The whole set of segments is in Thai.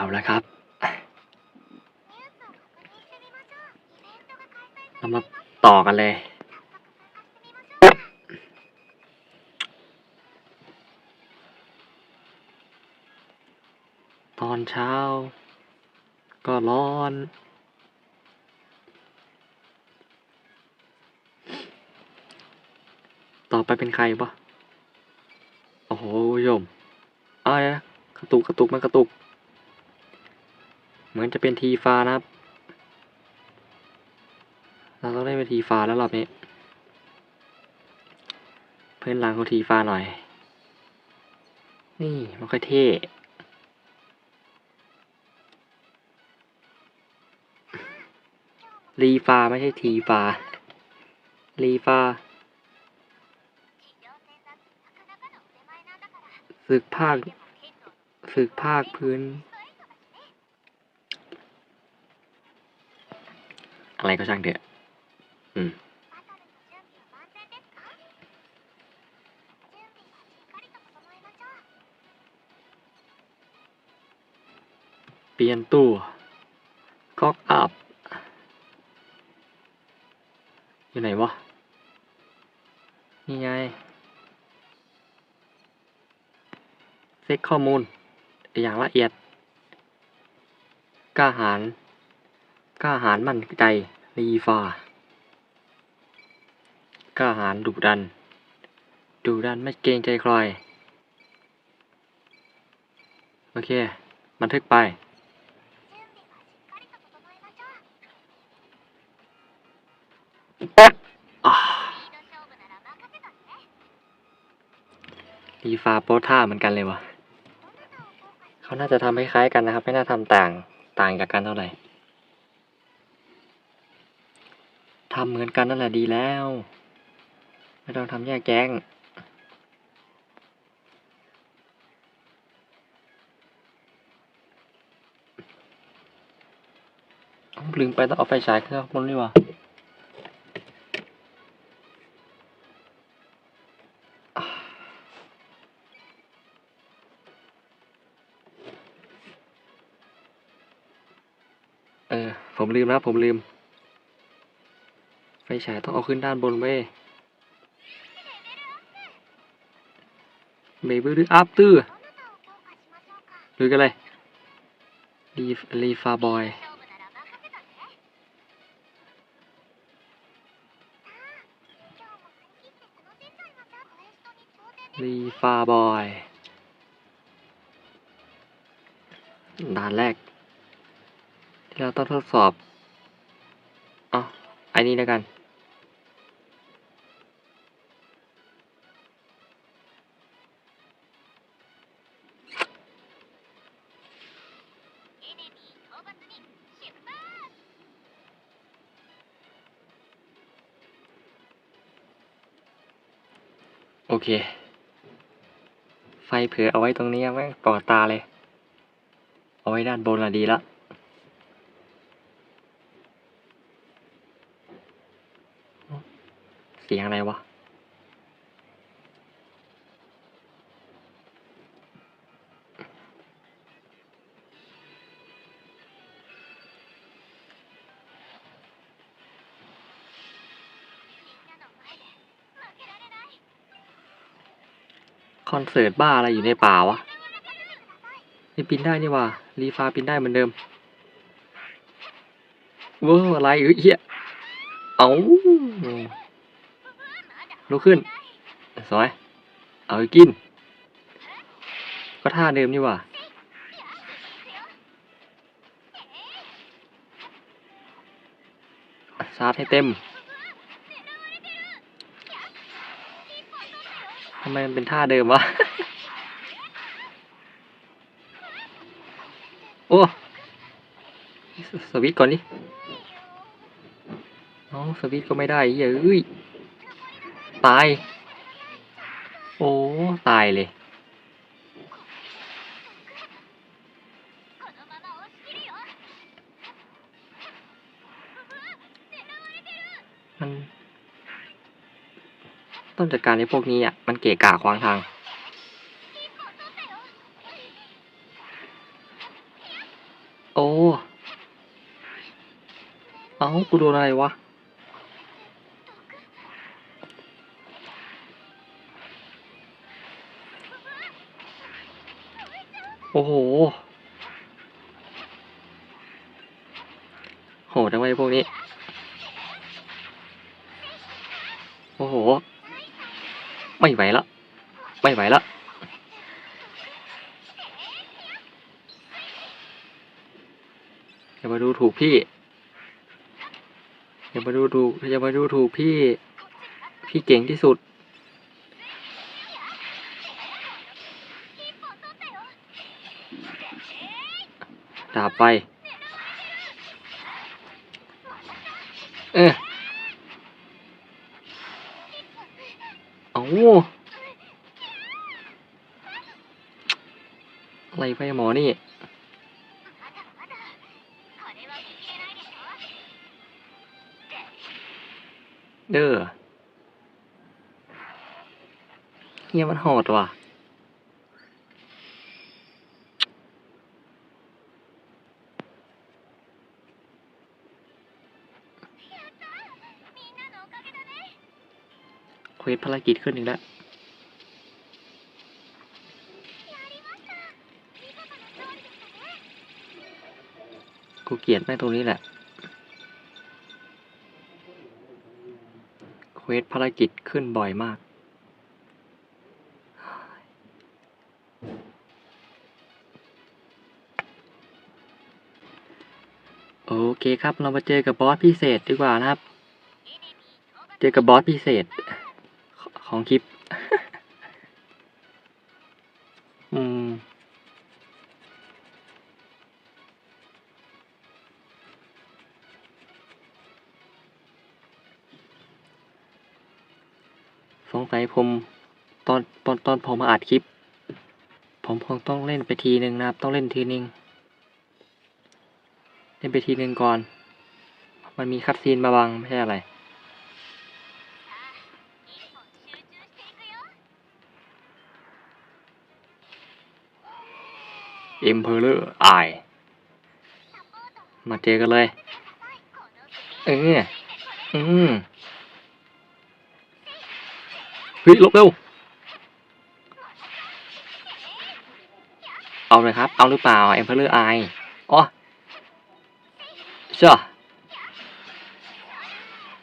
เอาละครับ เรามาต่อกันเลย ตอนเช้า ก็ร้อนต่อไปเป็นใครปะโอ้โหโยมอะไรนะกระตุกกระตุกมันกระตุก เหมือนจะเป็นทีฟ้านะครับ เราต้องได้เป็นทีฟ้าแล้วรอบนี้ เพื่อนหลังเขาทีฟ้าหน่อย นี่มันค่อยเท่รีฟาไม่ใช่ทีฟารีฟาศึกภาคศึกภาคพื้น อะไรก็ช่างเถอะ อืม เปลี่ยนตู้ก๊อกอัพอยู่ไหนวะ นี่ไง เซ็กข้อมูล อย่างละเอียดกล้าหาญ กล้าหาญมั่นใจรีฟากล้าหาญดุดัน ดุดันไม่เกรงใจใครโอเค บันทึกไปอารีฟาโปท่าเหมือนกันเลยวะเขาน่าจะทำคล้ายๆกันนะครับ ไม่น่าทำต่าง ต่างจากกันเท่าไหร่ ทำเหมือนกันนั่นแหละดีแล้ว ไม่ต้องทำแยกแยะอ้าวลืมไปต้องเอาไฟฉายเครื่องบนนี่หว่าเออ ผมลืมนะ ผมลืม ฉายต้องเอาขึ้นด้านบนเว้ยเบบี้หรืออัพตื้อหรือกันเลยรีรีฟาบอยรีฟาบอยด่านแรก ที่เราต้องทดสอบเอ๋ออันนี้แล้วกัน โอเค ไฟเผือเอาไว้ตรงนี้แม่งต่อตาเลย เอาไว้ด้านบนละดีละเสียงอะไรวะ คอนเสิร์ตบ้าอะไรอยู่ในป่าวะนี่ปีนได้นี่ว่ารีฟ้าปีนได้เหมือนเดิมเว้ออะไรเอ้ยเหี้ยเอาลุกขึ้น สวย เอากิน ก็ท่าเดิมนี่ว่าชาร์จให้เต็ม ทำไมมันเป็นท่าเดิมวะ โอ้สสวิตก่อนดิน้องสวิตก็ไม่ได้เฮ้ย ตาย โอ้ ตายเลย ต้องจัดการในพวกนี้อะ มันเกะกะขวางทาง โอ้ เอ้า กูโดนอะไรวะ โอ้โห โหจังไว้พวกนี้ ไม่ไหวละไม่ไหวละอย่ามาดูถูกพี่อย่ามาดูถูกอย่ามาดูถูกพี่ พี่เก่งที่สุด ดาบไป เออเอะไรไปหมอนี่ เด้อเฮียมันโหดว่ะ วสภารกิจขึ้นอีกแล้วกูเกลียดแม่ตรงนี้แหละเควสภารกิจขึ้นบ่อยมาก โอเคครับเรามาเจอกับบอสพิเศษดีกว่านะครับ เจอกับบอสพิเศษ ของคลิป อืม สงสัยผมตอนตอนตอนผมมาอัดคลิป ผมคงต้องเล่นไปทีหนึ่งนะครับ ต้องเล่นทีนึงเล่นไปทีหนึ่งก่อน มันมีคัดซีนมาบังไม่ใช่อะไร Emperor I มาเจอกันเลย เออ อืมเฮ้ยลบเร็ว เอาเลยครับ เอาหรือเปล่า Emperor I อ๋อเชื่อ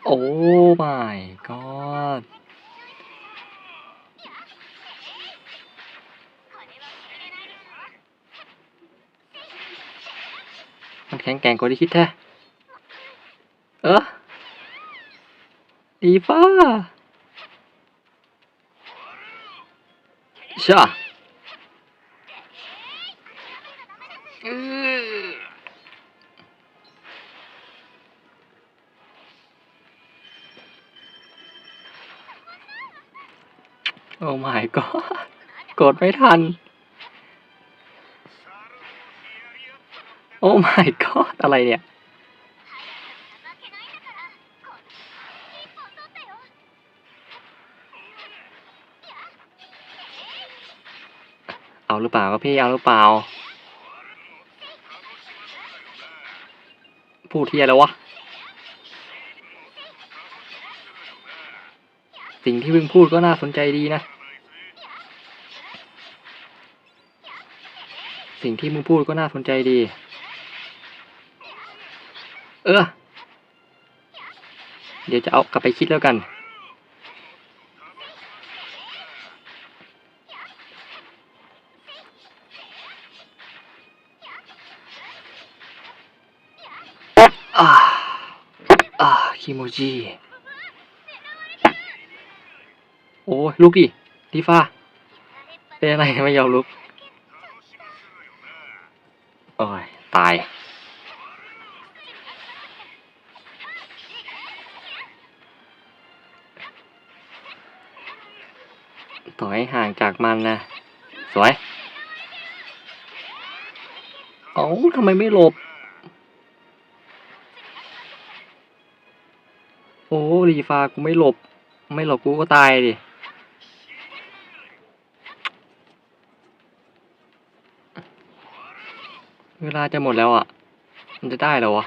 โอ้ my god มันแข็งแกร่งกว่าที่คิดแท้ เออดีฟ้าช่าโอ้ my god กดไม่ทัน อ้ my god อะไรเนี่ย เอาหรือเปล่าครับพี่เอาหรือเปล่า พูดเทียแล้ววะ สิ่งที่มึงพูดก็น่าสนใจดีนะสิ่งที่มึงพูดก็น่าสนใจดี เออ เดี๋ยวจะเอากลับไปคิดแล้วกัน อ่า อ่าคิโมจิโอ้ยลุกดิดีฟ้าเป็นอะไรไม่ยอมลุก โอ้ย ตาย ต่อให้ห่างจากมันนะ สวย เอ้าทำไมไม่หลบ โอ้ดีฟากูไม่หลบ ไม่หลบกูก็ตายดิเวลาจะหมดแล้วอะ มันจะได้หรอวะ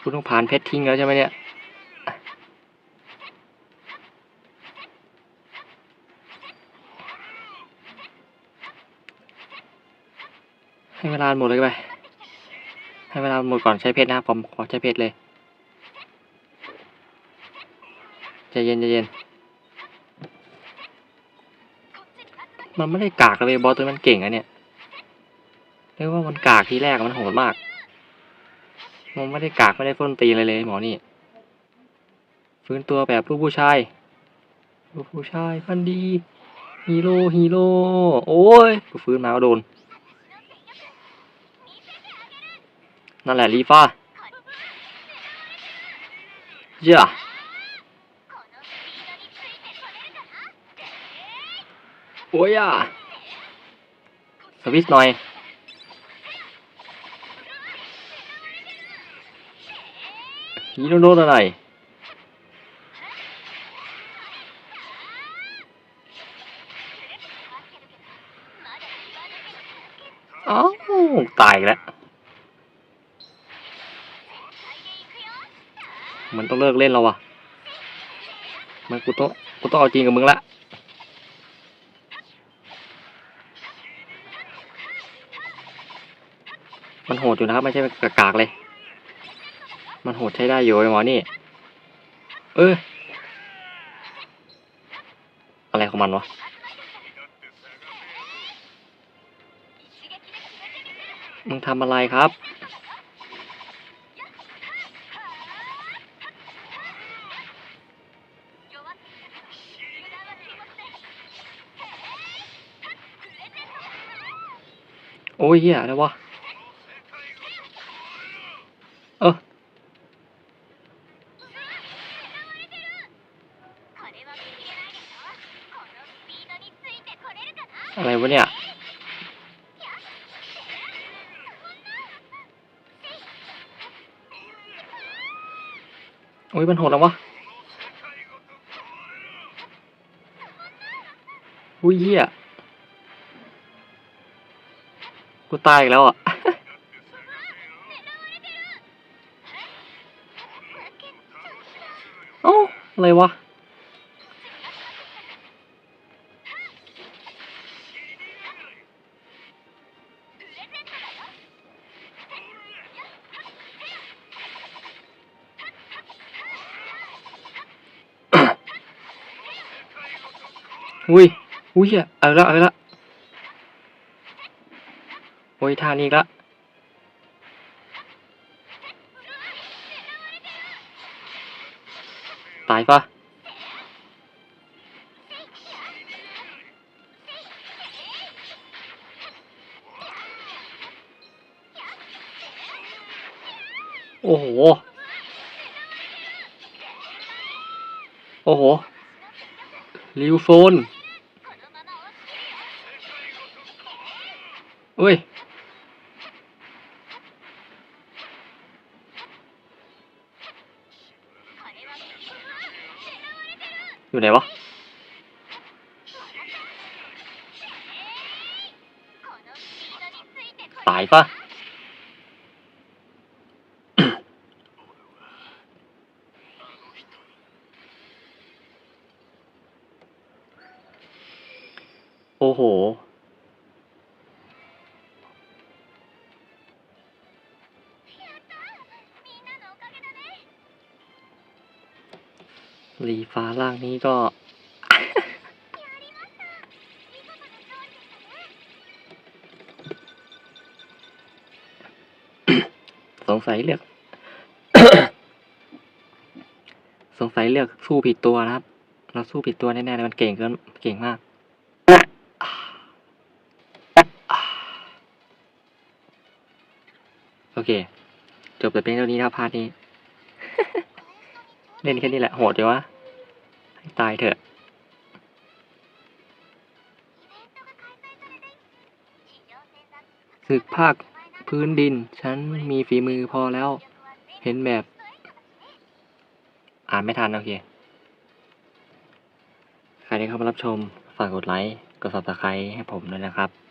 คุณต้องผ่านเพชรทิ้งแล้วใช่ไหมเนี่ย ให้เวลาหมดเลยไป ให้เวลาหมดก่อนใช้เพชรนะครับผมขอใช้เพชรเลยใจเย็นใจเย็น มันไม่ได้กากเลยบอสตัวมันเก่งอะเนี่ยเรียกว่ามันกากทีแรกมันโหดมาก มันไม่ได้กากไม่ได้ฟ้นตีนอะไรเลยหมอนี่ ฟื้นตัวแบบลูกผู้ชาย ลูกผู้ชายพันดีฮีโร่ฮีโร่โอ้ยกูฟื้นมาก็โดน นั่นแหละลีฟ้าเจ้าโอ้ยอะสวิตช์หน่อย ฮีโร่โดนอะไรอ้าวตายแล้ว มันต้องเลิกเล่นแล้วะมันกูต้องกูต้องเอาจริงกับมึงละมันโหดอยู่นะครับไม่ใช่กากๆเลย มันโหดใช้ได้อยู่ไอ้หมอนี่ เอออะไรของมันวะมึงทำอะไรครับ โอ้ยเหี้ยอะไรวะ เอออะไรวะเนี่ย โอ้ยมันโหดแล้ววะอุ้ยเหี้ย กูตายอีกแล้วอะ เอ้าอะไรวะ อุ้ย อุ้ยอะเอาละเอาละ ยท่านี้อีกละตายปะโอ้โห โอ้โห ลิวโฟนเอ้ย อยู่ไหนวะตายปะโอ้โห ลีฟ้าล่างนี้ก็ สงสัยเลือก สงสัยเลือกสู้ผิดตัวนะครับ เราสู้ผิดตัวแน่ๆเลยมันเก่งเกินเก่งมากโอเค จบแต่เพียงเท่านี้นะครับพาร์ทนี้ เล่นแค่นี้แหละโหดเลยวะให้ตายเถอะ ศึกภาคพื้นดิน ฉันมีฝีมือพอแล้ว เห็นแบบ อ่านไม่ทัน โอเค ใครที่เข้ามารับชม ฝากกดไลค์ กด subscribe ให้ผมด้วยนะครับ